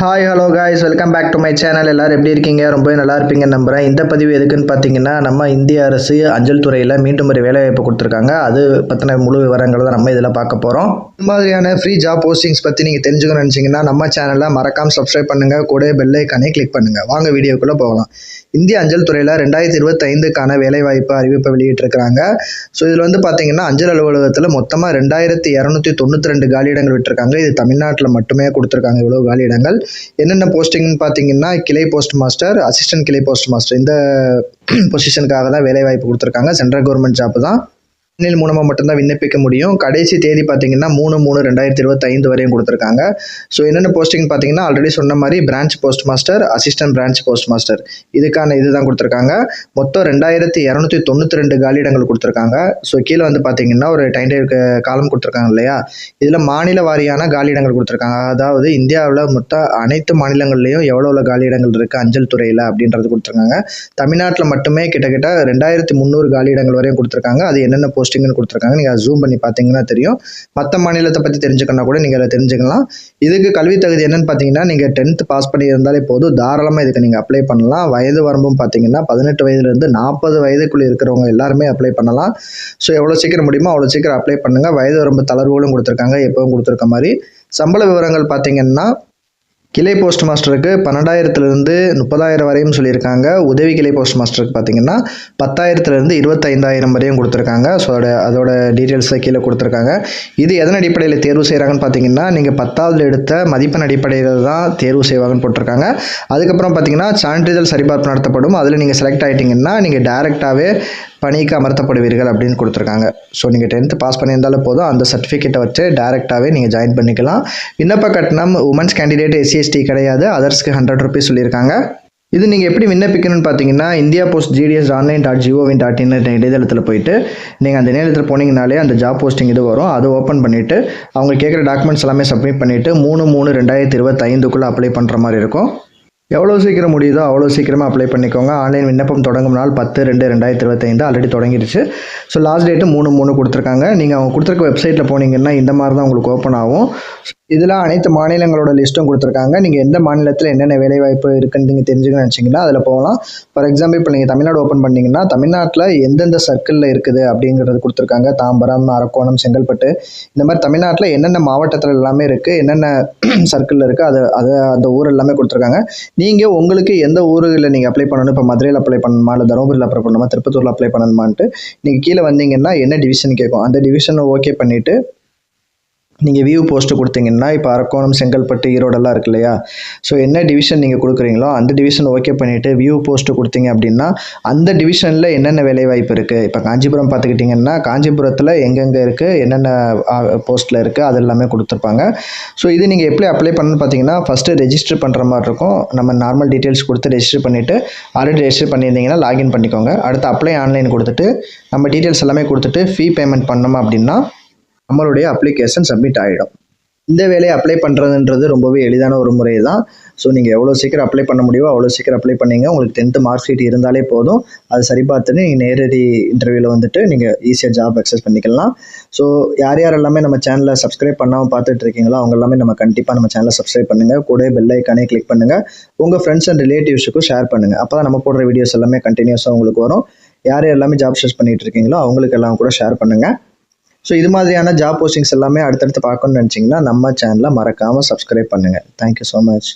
Hi hello guys welcome back to my channel எல்லோரும் எப்படி இருக்கீங்க? ரொம்பவே நல்லா இருப்பீங்கன்னு நம்புகிறேன் இந்த பதிவு எதுக்குன்னு பார்த்தீங்கன்னா நம்ம இந்திய அரசு அஞ்சல் துறையில் மீண்டும் ஒரு வேலைவாய்ப்பு கொடுத்துருக்காங்க. அது பற்றின முழு விவரங்களை தான் நம்ம இதில் பார்க்க போகிறோம் இந்த மாதிரியான ஃப்ரீ ஜாப் போஸ்டிங்ஸ் பற்றி நீங்கள் தெரிஞ்சுக்கணும்னு நினச்சிங்கன்னா நம்ம சேனலை மறக்காம சப்ஸ்கிரைப் பண்ணுங்கள் கூட பெல் ஐக்கானே கிளிக் பண்ணுங்கள் வாங்க வீடியோக்குள்ளே போகலாம். இந்திய அஞ்சல் துறையில் ரெண்டாயிரத்தி இருபத்தைந்துக்கான வேலைவாய்ப்பு அறிவிப்பை வெளியிட்டிருக்கிறாங்க. ஸோ இதில் வந்து பார்த்தீங்கன்னா அஞ்சல் அலுவலகத்தில் மொத்தமாக ரெண்டாயிரத்தி இரநூத்தி தொண்ணூற்றி ரெண்டு காலியிடங்கள் விட்டுருக்காங்க. இது தமிழ்நாட்டில் மட்டுமே கொடுத்துருக்காங்க இவ்வளோ காலியிடங்கள். என்னென்ன போஸ்டிங்னு பார்த்தீங்கன்னா கிளை போஸ்ட் மாஸ்டர் அசிஸ்டன்ட் கிளை போஸ்ட் மாஸ்டர் இந்த பொசிஷனுக்காக தான் வேலைவாய்ப்பு கொடுத்துருக்காங்க. சென்ட்ரல் கவர்மெண்ட் ஜாப் தான். ஆன்லைன் மூலமாக மட்டும்தான் விண்ணப்பிக்க முடியும். கடைசி தேதி பார்த்தீங்கன்னா மூணு மூணு ரெண்டாயிரத்தி இருபத்தைந்து வரையும் கொடுத்துருக்காங்க. ஸோ என்னென்ன போஸ்டிங் பார்த்தீங்கன்னா ஆல்ரெடி சொன்ன மாதிரி branch post master assistant branch post master இதுக்கான இதுதான் கொடுத்துருக்காங்க. மொத்தம் ரெண்டாயிரத்தி இரநூத்தி தொண்ணூற்றி ரெண்டு காலியிடங்கள் கொடுத்துருக்காங்க. ஸோ கீழே வந்து பார்த்தீங்கன்னா ஒரு டைம் காலம் கொடுத்துருக்காங்க இல்லையா? இதில் மாநில வாரியான காலியிடங்கள் கொடுத்துருக்காங்க. அதாவது இந்தியாவில் மொத்த அனைத்து மாநிலங்கள்லேயும் எவ்வளோ எவ்வளோ காலியிடங்கள் இருக்குது அஞ்சல் துறையில் அப்படின்றது கொடுத்துருக்காங்க. தமிழ்நாட்டில் மட்டுமே கிட்டத்தட்ட ரெண்டாயிரத்தி முந்நூறு காலியிடங்கள் வரையும் கொடுத்துருக்காங்க. அது என்னென்ன போஸ்ட் போஸ்டிங்னு கொடுத்துருக்காங்க. நீங்கள் அதை ஜூம் பண்ணி பார்த்தீங்கன்னா தெரியும். மற்ற மாநிலத்தை பற்றி தெரிஞ்சுக்கணும் கூட நீங்கள் அதை தெரிஞ்சுக்கலாம். இதுக்கு கல்வி தகுதி என்னன்னு பார்த்தீங்கன்னா நீங்கள் டென்த்து பாஸ் பண்ணி இருந்தாலே போதும். தாராளமாக இதுக்கு நீங்கள் அப்ளை பண்ணலாம். வயது வரம்பும் பார்த்தீங்கன்னா பதினெட்டு வயதுலேருந்து நாற்பது வயதுக்குள்ளே இருக்கிறவங்க எல்லாருமே அப்ளை பண்ணலாம். ஸோ எவ்வளோ சீக்கிரம் முடியுமோ அவ்வளோ சீக்கிரம் அப்ளை பண்ணுங்கள் வயது வரம்பு தளர்வுகளும் கொடுத்துருக்காங்க. எப்பவும் கொடுத்துருக்க மாதிரி. சம்பள விவரங்கள் பார்த்தீங்கன்னா கிளை போஸ்ட் மாஸ்டருக்கு பன்னெண்டாயிரத்துலேருந்து முப்பதாயிரம் வரையும் சொல்லியிருக்காங்க. உதவி கிளை போஸ்ட் மாஸ்டருக்கு பார்த்தீங்கன்னா பத்தாயிரத்துலேருந்து இருபத்தைந்தாயிரம் வரையும் கொடுத்துருக்காங்க. ஸோ அதோட அதோட டீட்டெயில்ஸை கீழே கொடுத்துருக்காங்க. இது எதன் அடிப்படையில் தேர்வு செய்கிறாங்கன்னு பார்த்தீங்கன்னா நீங்கள் பத்தாவது எடுத்த மதிப்பெண் அடிப்படையில் தான் தேர்வு செய்வாங்கன்னு போட்டிருக்காங்க. அதுக்கப்புறம் பார்த்தீங்கன்னா சான்றிதழ் சரிபார்ப்பு நடத்தப்படும். அதில் நீங்கள் செலக்ட் ஆகிட்டிங்கன்னா நீங்கள் டைரெக்டாகவே பணிக்கு அமர்த்தப்படுவீர்கள் அப்படின்னு கொடுத்துருக்காங்க. ஸோ நீங்கள் டென்த்து பாஸ் பண்ணியிருந்தாலும் போதும். அந்த சர்டிஃபிகேட்டை வச்சு டேரெக்டாகவே நீங்கள் ஜாயின் பண்ணிக்கலாம். விண்ணப்ப கட்டணம் உமன்ஸ் கேண்டிடேட் எஸ்சிஎஸ்டி கிடையாது. அதர்ஸ்க்கு ஹண்ட்ரட் ருபீஸ் சொல்லியிருக்காங்க. இது நீங்கள் எப்படி விண்ணப்பிக்கணும்னு பார்த்தீங்கன்னா India post GDS online dot ஜிஓவின் dot in இணையதளத்தில் போயிட்டு நீங்கள் அந்த நேரத்தில் போனீங்கனாலே அந்த ஜாப் போஸ்டிங் இது வரும். அதை ஓப்பன் பண்ணிவிட்டு அவங்க கேட்குற டாக்குமெண்ட்ஸ் எல்லாமே சப்மிட் பண்ணிவிட்டு மூணு மூணு ரெண்டாயிரத்தி இருபத்தைந்துக்குள்ளே அப்ளை பண்ணுற மாதிரி இருக்கும். எவ்வளோ சீக்கிரம் முடியுதோ அவ்வளோ சீக்கிரமாக அப்ளை பண்ணிக்கோங்க. ஆன்லைன் விண்ணப்பம் தொடங்கும் நாள் பத்து ரெண்டு ரெண்டாயிரத்தி இருபத்தைந்து ஆல்ரெடி தொடங்கிடுச்சு. ஸோ லாஸ்ட் டேட்டு மூணு மூணு கொடுத்துருக்காங்க. நீங்கள் அவங்க கொடுத்துருக்க வெப்சைட்டில் போனீங்கன்னா இந்த மாதிரி தான் உங்களுக்கு ஓப்பன் ஆகும். இதில் அனைத்து மாநிலங்களோட லிஸ்ட்டும் கொடுத்துருக்காங்க. நீங்கள் எந்த மாநிலத்தில் என்னென்ன வேலைவாய்ப்பு இருக்குன்னு நீங்கள் தெரிஞ்சுக்கணும்னு நினச்சிங்கன்னா அதில் போகலாம். ஃபார் எக்ஸாம்பிள் இப்போ நீங்கள் தமிழ்நாடு ஓப்பன் பண்ணிங்கன்னா தமிழ்நாட்டில் எந்தெந்த சர்க்கிளில் இருக்குது அப்படிங்கிறது கொடுத்துருக்காங்க. தாம்பரம் அரக்கோணம் செங்கல்பட்டு. இந்த மாதிரி தமிழ்நாட்டில் என்னென்ன மாவட்டத்தில் எல்லாமே இருக்குது என்னென்ன சர்க்கிளில் இருக்குது அது அது அந்த ஊர் எல்லாமே கொடுத்துருக்காங்க. நீங்கள் உங்களுக்கு எந்த ஊரில் நீங்கள் அப்ளை பண்ணணும்? இப்போ மதுரையில் அப்ளை பண்ணணுமா? இல்லை தருமபுரியில் அப்ளை பண்ணணுமா? திருப்பத்தூரில் அப்ளை பண்ணணுமான்ட்டு நீங்கள் கீழே வந்தீங்கன்னா என்ன டிவிஷன் கேட்கும் அந்த டிவிஷனை ஓகே பண்ணிவிட்டு நீங்கள் வியூ போஸ்ட்டு கொடுத்தீங்கன்னா இப்போ அரக்கோணம் செங்கல்பட்டு ஈரோடெல்லாம் இருக்கு இல்லையா? ஸோ என்ன டிவிஷன் நீங்கள் கொடுக்குறீங்களோ அந்த டிவிஷன் ஓகே பண்ணிவிட்டு வியூ போஸ்ட்டு கொடுத்தீங்க அப்படின்னா அந்த டிவிஷனில் என்னென்ன வேலைவாய்ப்பு இருக்குது இப்போ காஞ்சிபுரம் பார்த்துக்கிட்டிங்கன்னா காஞ்சிபுரத்தில் எங்கெங்கே இருக்குது என்னென்ன போஸ்ட்டில் இருக்குது அது எல்லாமே கொடுத்துருப்பாங்க. ஸோ இது நீங்கள் எப்படி அப்ளை பண்ணணும்னு பார்த்தீங்கன்னா ஃபஸ்ட்டு ரெஜிஸ்டர் பண்ணுற மாதிரி இருக்கும். நம்ம நார்மல் டீட்டெயில்ஸ் கொடுத்து ரெஜிஸ்டர் பண்ணிவிட்டு ஆல்ரெடி ரெஜிஸ்டர் பண்ணியிருந்தீங்கன்னா லாகின் பண்ணிக்கோங்க. அடுத்து அப்ளை ஆன்லைன் கொடுத்துட்டு நம்ம டீட்டெயில்ஸ் எல்லாமே கொடுத்துட்டு ஃபீ பேமெண்ட் பண்ணோம் அப்படின்னா நம்மளுடைய அப்ளிகேஷன் சப்மிட் ஆகிடும் இந்த வேலையை அப்ளை பண்ணுறதுன்றது ரொம்பவே எளிதான ஒரு முறை தான் ஸோ நீங்கள் எவ்வளோ சீக்கிரம் அப்ளை பண்ண முடியுமோ அவ்வளோ சீக்கிரம் அப்ளை பண்ணிங்க. உங்களுக்கு டென்த்து மார்க் ஷீட் இருந்தாலே போதும். அது சரி பார்த்துட்டு நீங்கள் நேரடி இன்டர்வியூவில் வந்துட்டு நீங்கள் ஈஸியாக ஜாப் அக்சஸ் பண்ணிக்கலாம். ஸோ யார் யார் எல்லாமே நம்ம சேனலை சப்ஸ்கிரைப் பண்ணாமல் பார்த்துட்டு இருக்கீங்களோ அவங்க எல்லாமே நம்ம கண்டிப்பாக நம்ம சேனலை சப்ஸ்கிரைப் பண்ணுங்கள் கூட பெல் ஐக்கானே கிளிக் பண்ணுங்கள் உங்கள் ஃப்ரெண்ட்ஸ் அண்ட் ரிலேட்டிவ்ஸுக்கும் ஷேர் பண்ணுங்கள் அப்போ தான் நம்ம போடுற வீடியோஸ் எல்லாமே கண்டினியூஸாக உங்களுக்கு வரும். யார் எல்லாமே ஜாப் சர்ச் பண்ணிகிட்டு இருக்கீங்களோ அவங்களுக்கு எல்லாம் கூட ஷேர் பண்ணுங்கள் ஸோ இது மாதிரியான ஜாப் போஸ்டிங்ஸ் எல்லாமே அடுத்தடுத்து பார்க்கணும்னு நினச்சிங்கன்னா நம்ம சேனலை மறக்காமல் சப்ஸ்கிரைப் பண்ணுங்கள் தேங்க்யூ ஸோ மச்